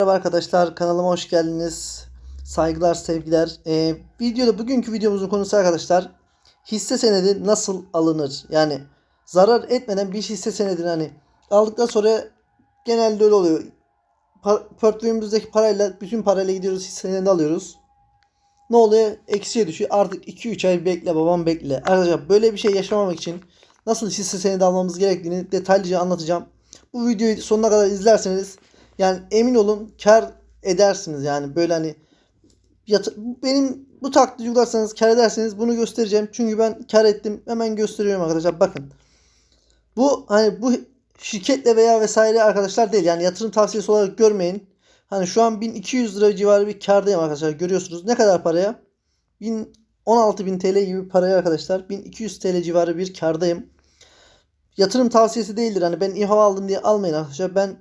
Merhaba arkadaşlar kanalıma hoş geldiniz. Saygılar sevgiler. Ee, videoda bugünkü videomuzun konusu arkadaşlar hisse senedi nasıl alınır? Yani zarar etmeden bir hisse senedini hani aldıktan sonra genelde öyle oluyor. Pa- portföyümüzdeki parayla bütün parayla gidiyoruz hisse senedi alıyoruz. Ne oluyor? Eksiye düşüyor. Artık 2-3 ay bekle babam bekle. Arkadaşlar böyle bir şey yaşamamak için nasıl hisse senedi almamız gerektiğini detaylıca anlatacağım. Bu videoyu sonuna kadar izlerseniz yani emin olun kar edersiniz yani böyle hani benim bu taktiği uygularsanız kar ederseniz bunu göstereceğim. Çünkü ben kar ettim. Hemen gösteriyorum arkadaşlar. Bakın. Bu hani bu şirketle veya vesaire arkadaşlar değil. Yani yatırım tavsiyesi olarak görmeyin. Hani şu an 1200 lira civarı bir kardayım arkadaşlar. Görüyorsunuz. Ne kadar paraya? 1000 16.000 TL gibi paraya arkadaşlar. 1200 TL civarı bir kardayım. Yatırım tavsiyesi değildir. Hani ben İHA aldım diye almayın arkadaşlar. Ben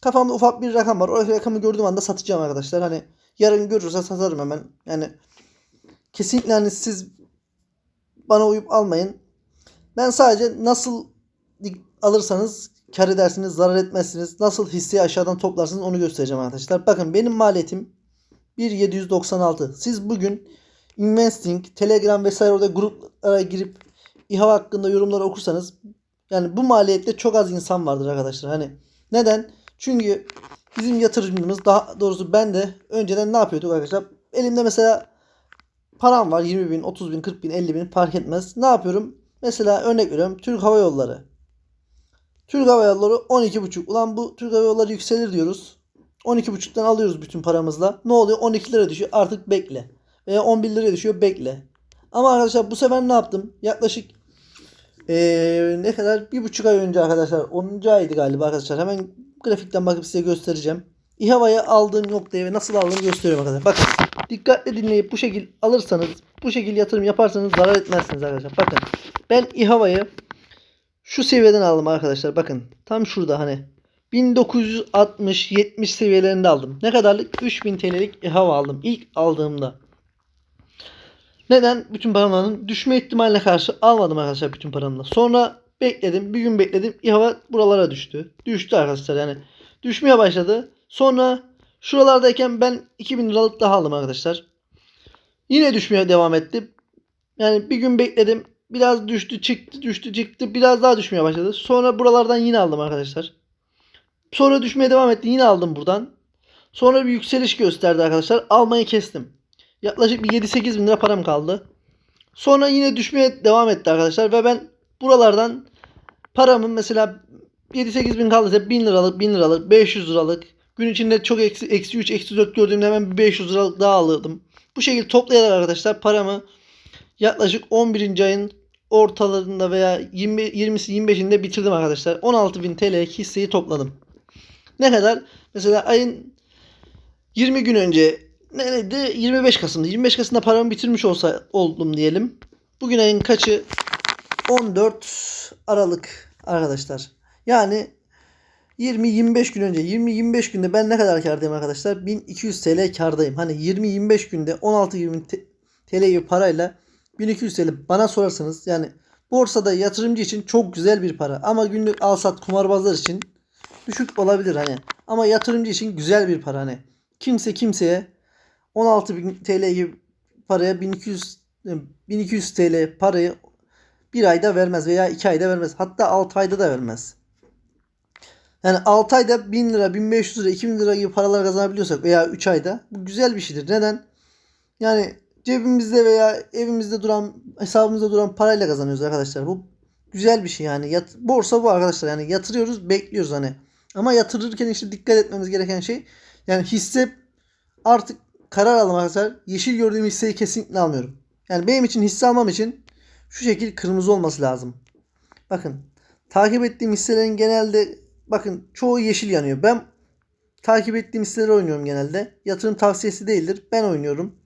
kafamda ufak bir rakam var. O rakamı gördüğüm anda satacağım arkadaşlar. Hani yarın görürse satarım hemen. Yani kesinlikle hani siz bana uyup almayın. Ben sadece nasıl alırsanız kar edersiniz, zarar etmezsiniz. Nasıl hisseyi aşağıdan toplarsınız onu göstereceğim arkadaşlar. Bakın benim maliyetim 1.796. Siz bugün Investing, Telegram vesaire orada gruplara girip İHA hakkında yorumları okursanız yani bu maliyette çok az insan vardır arkadaşlar. Hani neden? Çünkü bizim yatırımcımız daha doğrusu ben de önceden ne yapıyorduk arkadaşlar? Elimde mesela param var 20 bin, 30 bin, 40 bin, 50 bin fark etmez. Ne yapıyorum? Mesela örnek veriyorum Türk Hava Yolları. Türk Hava Yolları 12,5. Ulan bu Türk Hava Yolları yükselir diyoruz. 12,5'tan alıyoruz bütün paramızla. Ne oluyor? 12 lira düşüyor. Artık bekle. Veya 11 liraya düşüyor. Bekle. Ama arkadaşlar bu sefer ne yaptım? Yaklaşık ee, ne kadar? Bir buçuk ay önce arkadaşlar. 10. aydı galiba arkadaşlar. Hemen grafikten bakıp size göstereceğim. İHA'yı aldığım noktayı ve nasıl aldığımı gösteriyorum arkadaşlar. Bakın dikkatli dinleyip bu şekil alırsanız, bu şekil yatırım yaparsanız zarar etmezsiniz arkadaşlar. Bakın ben İHA'yı şu seviyeden aldım arkadaşlar. Bakın tam şurada hani 1960-70 seviyelerinde aldım. Ne kadarlık? 3000 TL'lik İHA aldım. İlk aldığımda. Neden? Bütün paramların düşme ihtimaline karşı almadım arkadaşlar bütün paramla. Sonra bekledim. Bir gün bekledim. İHA buralara düştü. Düştü arkadaşlar yani. Düşmeye başladı. Sonra şuralardayken ben 2000 liralık daha aldım arkadaşlar. Yine düşmeye devam etti. Yani bir gün bekledim. Biraz düştü çıktı düştü çıktı. Biraz daha düşmeye başladı. Sonra buralardan yine aldım arkadaşlar. Sonra düşmeye devam etti. Yine aldım buradan. Sonra bir yükseliş gösterdi arkadaşlar. Almayı kestim. Yaklaşık bir 7-8 bin lira param kaldı. Sonra yine düşmeye devam etti arkadaşlar. Ve ben buralardan paramın mesela 7-8 bin kaldıysa 1000 liralık, 1000 liralık, 500 liralık. Gün içinde çok eksi, eksi 3, eksi 4 gördüğümde hemen bir 500 liralık daha alırdım. Bu şekilde toplayarak arkadaşlar paramı yaklaşık 11. ayın ortalarında veya 20, 20'si 25'inde bitirdim arkadaşlar. 16.000 TL hisseyi topladım. Ne kadar? Mesela ayın 20 gün önce ne neydi? 25 Kasım'da. 25 Kasım'da paramı bitirmiş olsa oldum diyelim. Bugün ayın kaçı? 14 Aralık arkadaşlar. Yani 20-25 gün önce 20-25 günde ben ne kadar kardayım arkadaşlar? 1200 TL kardayım. Hani 20-25 günde 16-20 T- TL gibi parayla 1200 TL bana sorarsanız yani borsada yatırımcı için çok güzel bir para. Ama günlük al sat kumarbazlar için düşük olabilir hani. Ama yatırımcı için güzel bir para hani. Kimse kimseye 16.000 TL gibi paraya 1200 1200 TL parayı bir ayda vermez veya iki ayda vermez. Hatta 6 ayda da vermez. Yani 6 ayda 1000 lira, 1500 lira, 2000 lira gibi paralar kazanabiliyorsak veya 3 ayda bu güzel bir şeydir. Neden? Yani cebimizde veya evimizde duran, hesabımızda duran parayla kazanıyoruz arkadaşlar. Bu güzel bir şey yani. Yat, borsa bu arkadaşlar. Yani yatırıyoruz, bekliyoruz hani. Ama yatırırken işte dikkat etmemiz gereken şey yani hisse artık karar aldım arkadaşlar. Yeşil gördüğüm hisseyi kesinlikle almıyorum. Yani benim için hisse almam için şu şekil kırmızı olması lazım. Bakın takip ettiğim hisselerin genelde bakın çoğu yeşil yanıyor. Ben takip ettiğim hisseleri oynuyorum genelde. Yatırım tavsiyesi değildir. Ben oynuyorum.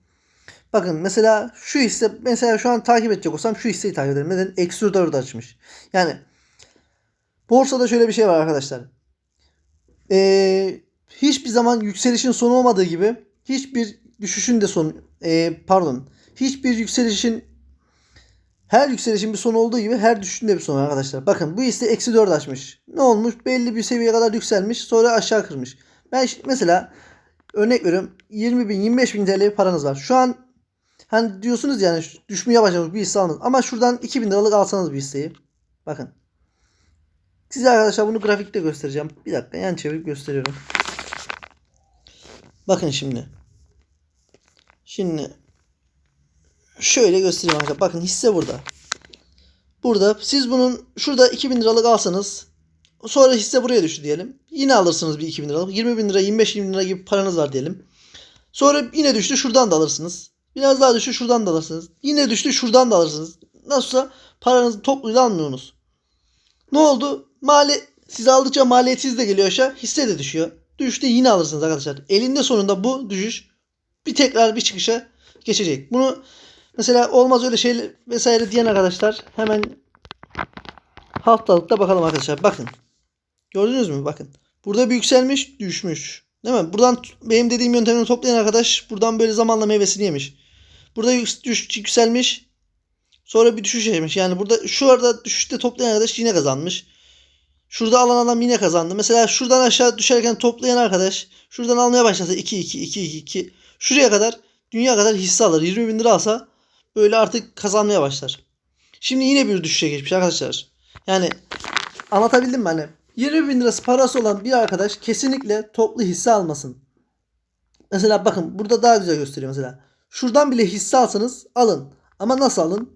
Bakın mesela şu hisse mesela şu an takip edecek olsam şu hisseyi takip ederim. Neden? Eksi orada açmış. Yani borsada şöyle bir şey var arkadaşlar. Ee, hiçbir zaman yükselişin sonu olmadığı gibi hiçbir düşüşün de sonu ee, pardon hiçbir yükselişin her yükselişin bir sonu olduğu gibi her düşüşün de bir sonu arkadaşlar. Bakın bu hisse eksi 4 açmış. Ne olmuş? Belli bir seviyeye kadar yükselmiş. Sonra aşağı kırmış. Ben şi- mesela örnek veriyorum 20 bin 25 bin TL bir paranız var. Şu an hani diyorsunuz yani düşmeye başlamış bir hisse alınız. Ama şuradan 2000 liralık alsanız bir hisseyi. Bakın. Size arkadaşlar bunu grafikte göstereceğim. Bir dakika yan çevirip gösteriyorum. Bakın şimdi. Şimdi şöyle göstereyim arkadaşlar. Bakın hisse burada. Burada siz bunun şurada 2000 liralık alsanız sonra hisse buraya düştü diyelim. Yine alırsınız bir 2000 liralık. 20 bin lira 25 bin lira gibi paranız var diyelim. Sonra yine düştü şuradan da alırsınız. Biraz daha düştü şuradan da alırsınız. Yine düştü şuradan da alırsınız. Nasılsa paranızı topluyla almıyorsunuz. Ne oldu? Mali siz aldıkça maliyetsiz de geliyor aşağı. Hisse de düşüyor. Düştü yine alırsınız arkadaşlar. Elinde sonunda bu düşüş bir tekrar bir çıkışa geçecek. Bunu mesela olmaz öyle şey vesaire diyen arkadaşlar hemen haftalıkta bakalım arkadaşlar. Bakın. Gördünüz mü? Bakın. Burada bir yükselmiş, düşmüş. Değil mi? Buradan benim dediğim yöntemini toplayan arkadaş buradan böyle zamanla meyvesini yemiş. Burada düş, yükselmiş. Sonra bir düşüş yemiş. Yani burada şu arada düşüşte toplayan arkadaş yine kazanmış. Şurada alan adam yine kazandı. Mesela şuradan aşağı düşerken toplayan arkadaş şuradan almaya başlasa 2 2 2 2 2 şuraya kadar dünya kadar hisse alır. 20 bin lira alsa böyle artık kazanmaya başlar. Şimdi yine bir düşüşe geçmiş arkadaşlar. Yani anlatabildim mi hani? 20 bin lirası parası olan bir arkadaş kesinlikle toplu hisse almasın. Mesela bakın burada daha güzel gösteriyor mesela. Şuradan bile hisse alsanız alın. Ama nasıl alın?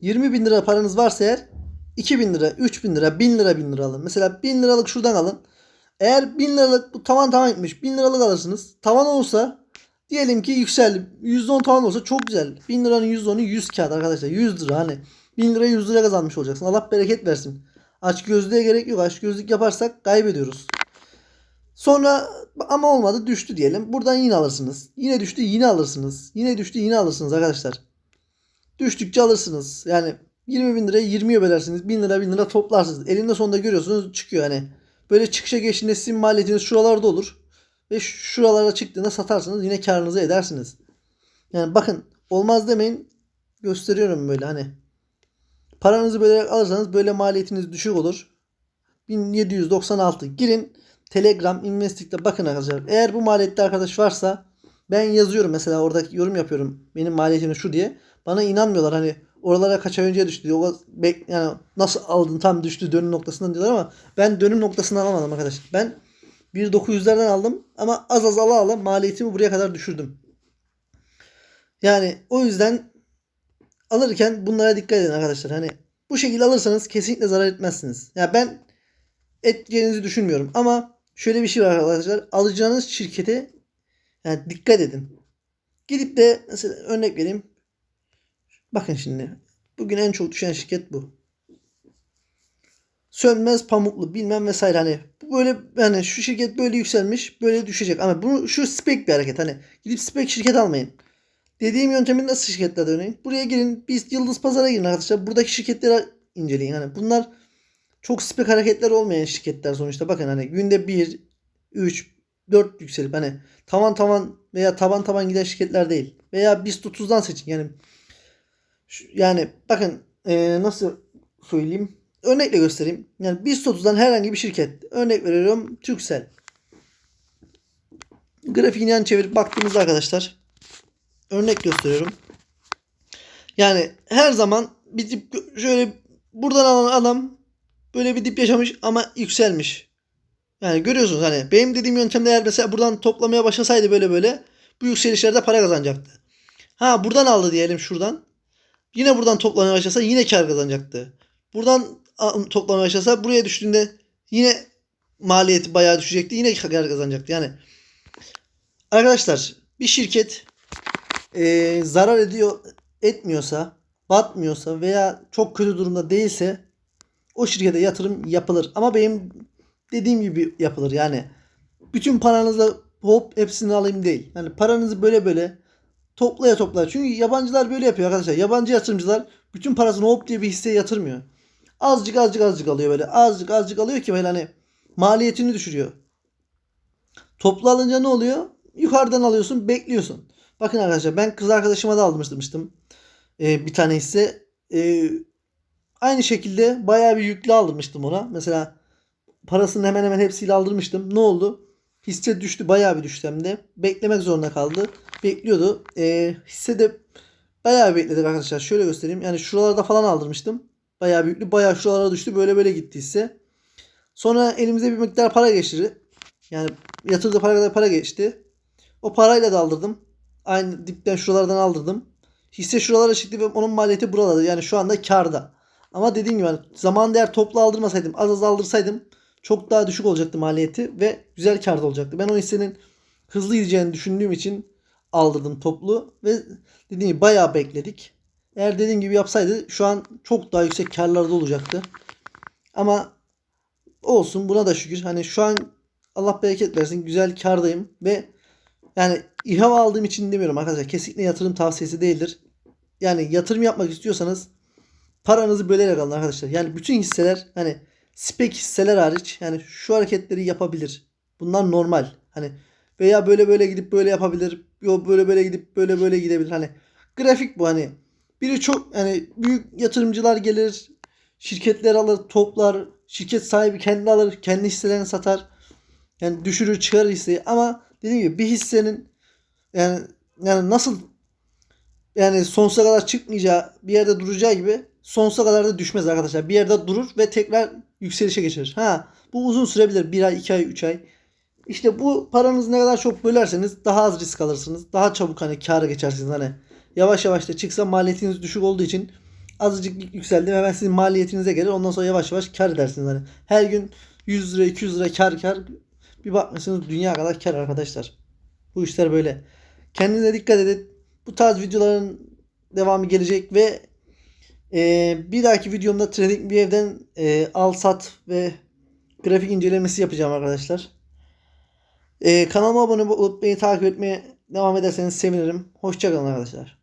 20 bin lira paranız varsa eğer 2 bin lira, 3 bin lira, 1000 lira, 1000 lira alın. Mesela 1000 liralık şuradan alın. Eğer 1000 liralık bu tavan tavan gitmiş 1000 liralık alırsınız. Tavan olsa diyelim ki yükseldi. %10 tavan olsa çok güzel. 1000 liranın %10'u 100 kağıt arkadaşlar. 100 lira hani. 1000 liraya 100 lira kazanmış olacaksın. Allah bereket versin. Aç gözlüğe gerek yok. Aç gözlük yaparsak kaybediyoruz. Sonra ama olmadı düştü diyelim. Buradan yine alırsınız. Yine düştü yine alırsınız. Yine düştü yine alırsınız arkadaşlar. Düştükçe alırsınız. Yani 20 bin lirayı 20'ye bölersiniz. 1000 lira 1000 lira toplarsınız. Elinde sonunda görüyorsunuz çıkıyor hani. Böyle çıkışa geçtiğinde sizin maliyetiniz şuralarda olur. Ve şuralara çıktığında satarsınız. Yine karınızı edersiniz. Yani bakın olmaz demeyin. Gösteriyorum böyle hani. Paranızı bölerek alırsanız böyle maliyetiniz düşük olur. 1796 girin. Telegram, Investik'te bakın arkadaşlar. Eğer bu maliyette arkadaş varsa ben yazıyorum mesela orada yorum yapıyorum. Benim maliyetim şu diye. Bana inanmıyorlar hani oralara kaç ay önce düştü diyor. Yani nasıl aldın tam düştü dönüm noktasından diyorlar ama ben dönüm noktasından alamadım arkadaşlar. Ben 1900'lerden aldım ama az az ala ala maliyetimi buraya kadar düşürdüm. Yani o yüzden alırken bunlara dikkat edin arkadaşlar. Hani bu şekilde alırsanız kesinlikle zarar etmezsiniz. Ya ben edeceğinizi düşünmüyorum ama şöyle bir şey var arkadaşlar. Alacağınız şirkete yani dikkat edin. Gidip de mesela örnek vereyim. Bakın şimdi. Bugün en çok düşen şirket bu. Sönmez pamuklu bilmem vesaire hani böyle yani şu şirket böyle yükselmiş böyle düşecek ama bunu şu spek bir hareket hani gidip spek şirket almayın. Dediğim yöntemin nasıl şirketlerde örneğin. Buraya girin biz Yıldız Pazar'a girin arkadaşlar. Buradaki şirketleri inceleyin. Hani bunlar çok spek hareketler olmayan şirketler sonuçta. Bakın hani günde 1, 3, 4 yükselip hani tavan tavan veya taban taban giden şirketler değil. Veya BIST 30'dan seçin. Yani şu- yani bakın eee, nasıl söyleyeyim. Örnekle göstereyim. Yani BIST 30'dan herhangi bir şirket. Örnek veriyorum Türksel. Grafiğini yan çevirip baktığımızda arkadaşlar örnek gösteriyorum. Yani her zaman bir dip şöyle buradan alan adam böyle bir dip yaşamış ama yükselmiş. Yani görüyorsunuz hani benim dediğim yöntemde eğer mesela buradan toplamaya başlasaydı böyle böyle bu yükselişlerde para kazanacaktı. Ha buradan aldı diyelim şuradan. Yine buradan toplamaya başlasa yine kar kazanacaktı. Buradan toplamaya başlasa buraya düştüğünde yine maliyeti bayağı düşecekti. Yine kar kazanacaktı. Yani arkadaşlar bir şirket e, zarar ediyor etmiyorsa, batmıyorsa veya çok kötü durumda değilse o şirkete yatırım yapılır. Ama benim dediğim gibi yapılır. Yani bütün paranızla hop hepsini alayım değil. Yani paranızı böyle böyle toplaya toplaya. Çünkü yabancılar böyle yapıyor arkadaşlar. Yabancı yatırımcılar bütün parasını hop diye bir hisseye yatırmıyor. Azıcık azıcık azıcık alıyor böyle. Azıcık azıcık alıyor ki böyle hani maliyetini düşürüyor. Toplu alınca ne oluyor? Yukarıdan alıyorsun, bekliyorsun. Bakın arkadaşlar ben kız arkadaşıma da aldırmıştım. Ee, bir tane hisse. Ee, aynı şekilde bayağı bir yüklü aldırmıştım ona. Mesela parasını hemen hemen hepsiyle aldırmıştım. Ne oldu? Hisse düştü. Bayağı bir düştü hem de. Beklemek zorunda kaldı. Bekliyordu. Ee, hisse de bayağı bekledik arkadaşlar. Şöyle göstereyim. Yani şuralarda falan aldırmıştım. Bayağı büyüklü. Bayağı şuralara düştü. Böyle böyle gitti hisse. Sonra elimize bir miktar para geçti. Yani yatırdığı para kadar para geçti. O parayla da aldırdım. Aynı dipten şuralardan aldırdım. Hisse şuralara çıktı ve onun maliyeti buralarda. Yani şu anda karda. Ama dediğim gibi zaman değer toplu aldırmasaydım, az az aldırsaydım çok daha düşük olacaktı maliyeti ve güzel karda olacaktı. Ben o hissenin hızlı gideceğini düşündüğüm için aldırdım toplu ve dediğim gibi bayağı bekledik. Eğer dediğim gibi yapsaydı şu an çok daha yüksek karlarda olacaktı. Ama olsun buna da şükür. Hani şu an Allah bereket versin güzel kardayım ve yani İHA aldığım için demiyorum arkadaşlar. Kesinlikle yatırım tavsiyesi değildir. Yani yatırım yapmak istiyorsanız paranızı bölerek alın arkadaşlar. Yani bütün hisseler hani spek hisseler hariç yani şu hareketleri yapabilir. Bunlar normal. Hani veya böyle böyle gidip böyle yapabilir. Yok böyle böyle gidip böyle böyle gidebilir. Hani grafik bu hani. Biri çok hani büyük yatırımcılar gelir, şirketler alır, toplar, şirket sahibi kendi alır, kendi hisselerini satar. Yani düşürür, çıkarır hisseyi ama dediğim gibi bir hissenin yani yani nasıl yani sonsuza kadar çıkmayacağı bir yerde duracağı gibi sonsuza kadar da düşmez arkadaşlar. Bir yerde durur ve tekrar yükselişe geçer. Ha bu uzun sürebilir. Bir ay, iki ay, üç ay. İşte bu paranızı ne kadar çok bölerseniz daha az risk alırsınız. Daha çabuk hani kâra geçersiniz hani. Yavaş yavaş da çıksa maliyetiniz düşük olduğu için azıcık yükseldi hemen sizin maliyetinize gelir. Ondan sonra yavaş yavaş kar edersiniz hani. Her gün 100 lira 200 lira kar kar bir bakmışsınız dünya kadar kar arkadaşlar. Bu işler böyle. Kendinize dikkat edin. Bu tarz videoların devamı gelecek ve e, bir dahaki videomda Trading bir evden e, al sat ve grafik incelemesi yapacağım arkadaşlar. E, kanalıma abone olup beni takip etmeye devam ederseniz sevinirim. Hoşçakalın arkadaşlar.